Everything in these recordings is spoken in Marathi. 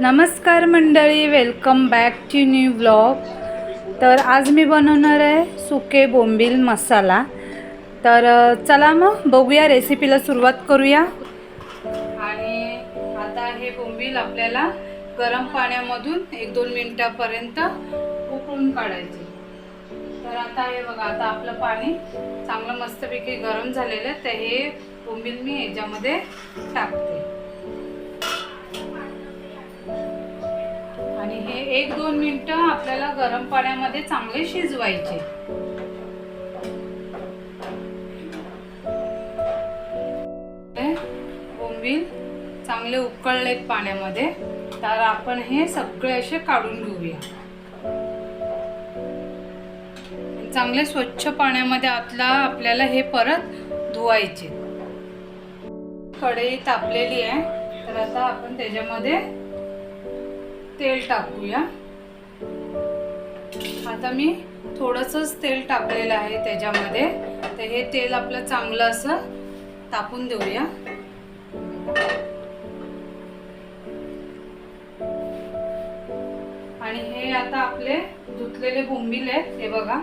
नमस्कार मंडळी welcome back to new blog तर आज मी बनवणार आहे सुके बोंबील मसाला. तर चला मग बघूया रेसिपीला सुरुवात करूया. आणि आता हे बोंबील आपल्याला गरम पाण्यामधून एक दोन मिनटापर्यंत उकळून काढायचे आता हे बघा आता आपलं पाणी चांगलं मस्तपैकी गरम झालेलं आहे. तर हे बोंबील मी ह्याच्यामध्ये टाकते. आणि हे एक दोन मिनिटं आपल्याला गरम पाण्यामध्ये चांगले शिजवायचे. कोंबील चांगले उकळलेत पाण्यामध्ये. तर आपण हे सगळे असे काढून घेऊया. चांगले स्वच्छ पाण्यामध्ये आतला आपल्याला हे परत धुवायचे. कढई तापलेली आहे. तर आता आपण त्याच्यामध्ये तेल टाकूया. आता मी थोडंसंच तेल टाकलेलं आहे त्याच्यामध्ये. तर हे तेल आपलं चांगलं असं तापून देऊया. आणि हे आता आपले धुतलेले बोंबील आहेत. हे बघा.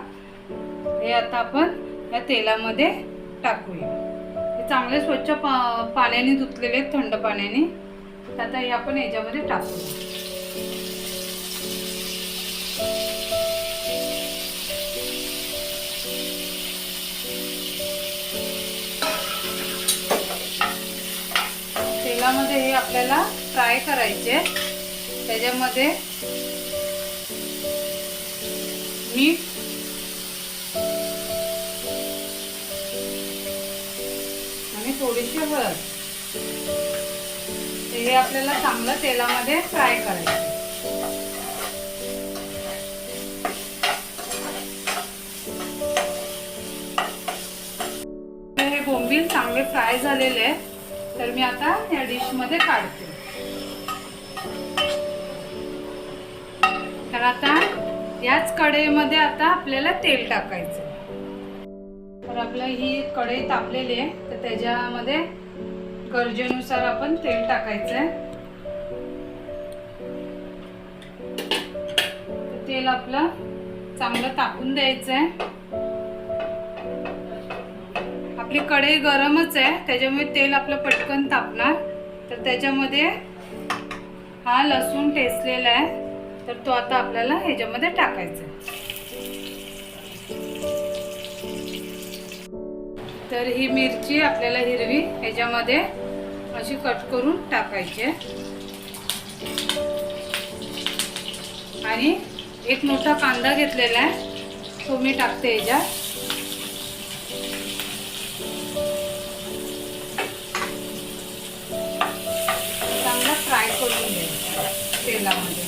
हे आता आपण या तेलामध्ये टाकूया. हे चांगले स्वच्छ पा पाण्याने धुतलेले आहेत थंड पाण्याने. तर आता हे आपण याच्यामध्ये टाकूया. तेलामध्ये हे आपल्याला फ्राय करायचे त्याच्यामध्ये मीठ थोडीशी हळद. हे आपल्याला चांगलं तेलामध्ये फ्राय करायचं. हे बोंबील चांगले फ्राय झालेले आहेत. तर मी आता या डिशमध्ये काढते. तर आता याच कढईमध्ये आता आपल्याला तेल टाकायचं तर आपलं ही कढई तापलेली आहे. तर त्याच्यामध्ये गरजेनुसार आपण तेल टाकायचं आहे तेल आपलं चांगलं तापून द्यायचं आहे आपली कढई गरमच आहे त्याच्यामुळे तेल आपलं पटकन तापणार. तर त्याच्यामध्ये हा लसूण टेचलेला आहे. तर तो आता आपल्याला ह्याच्यामध्ये टाकायचा आहे तर ही मिरची आपल्याला हिरवी ह्याच्यामध्ये अशी कट करून टाकायची आहे. आणि एक मोठा कांदा घेतलेला आहे. तो मी टाकते ह्याच्यात चांगला फ्राय करून घ्यायचा तेलामध्ये.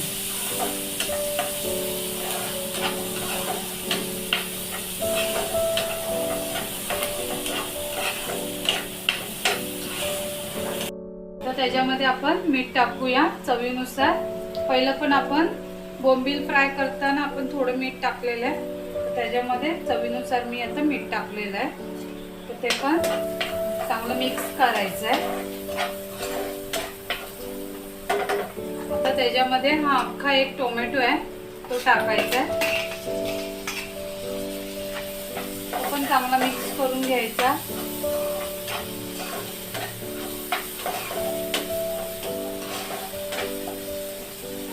त्याच्यामध्ये आपण मीठ टाकूया चवीनुसार. पहिलं पण आपण बोंबील फ्राय करताना आपण थोडं मीठ टाकलेलं आहे. त्याच्यामध्ये चवीनुसार मी आता मीठ टाकलेलं आहे. तर ते पण चांगलं मिक्स करायचं आहे. आता त्याच्यामध्ये हा अख्खा एक टोमॅटो आहे तो टाकायचा आहे. तो पण चांगला मिक्स करून घ्यायचा.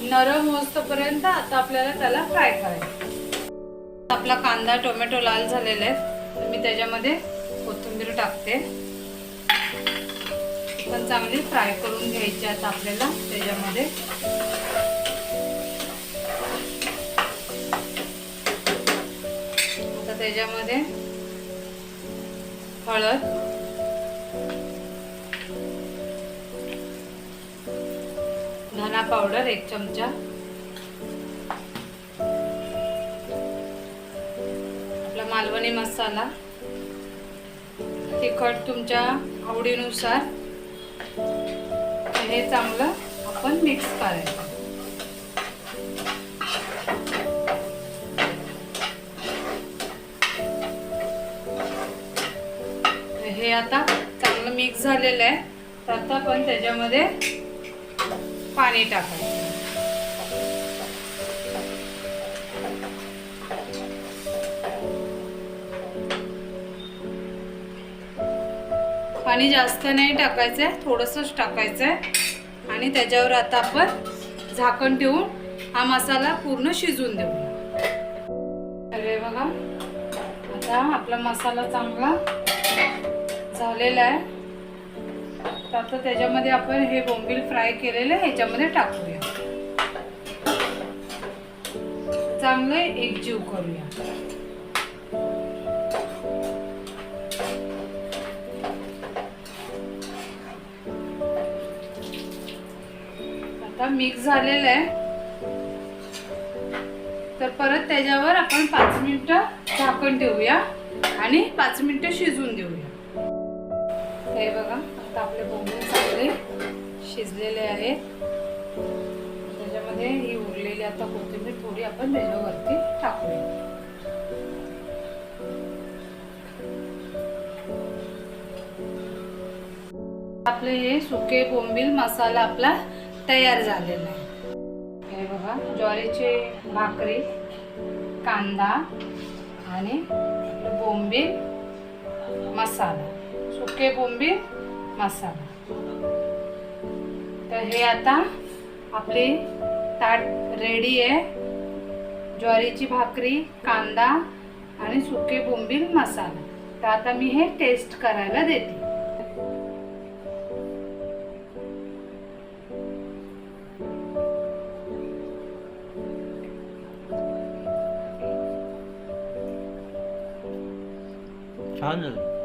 नरम होतपर्यंत आता आपल्याला त्याला फ्राय करायचं आपला कांदा टोमॅटो लाल झालेला आहे तर मी त्याच्यामध्ये कोथिंबीर टाकते. पण चांगली फ्राय करून घ्यायची आता आपल्याला त्याच्यामध्ये. आता त्याच्यामध्ये हळद धना पावडर एक चमचा. आपला मालवणी मसाला. तिखट तुमच्या आवडीनुसार. हे चांगलं आपण मिक्स करायचं. हे आता चांगलं मिक्स झालेलं आहे. तर आता आपण त्याच्यामध्ये पाणी टाकायचं पाणी जास्त नाही टाकायचं आहे थोडंसंच टाकायचं आहे आणि त्याच्यावर आता आपण झाकण ठेवून हा मसाला पूर्ण शिजून देऊ. अरे बघा आता आपला मसाला चांगला झालेला आहे. तर आता त्याच्यामध्ये आपण हे बोंबील फ्राय केलेले ह्याच्यामध्ये टाकूया. चांगलं एकजीव करूया. आता मिक्स झालेलं आहे. तर परत त्याच्यावर आपण पाच मिनिटं झाकण ठेवूया आणि पाच मिनिटं शिजून देऊया. हे बघा. आता आपले बोंबून चांगले शिजलेले आहेत त्याच्यामध्ये ही उरलेली आता कोथिंबीर थोडी आपण त्याच्यावरती टाकूया. आपले हे सुके बोंबील मसाला आपला तयार झालेला आहे. हे बघा ज्वारीची भाकरी कांदा आणि बोंबील मसाला. सुके बोंबील मसाला तर हे आता आपली ताट रेडी आहे. ज्वारीची भाकरी कांदा आणि सुके बोंबील मसाला. तर आता मी हे टेस्ट करायला देते. छान झालं.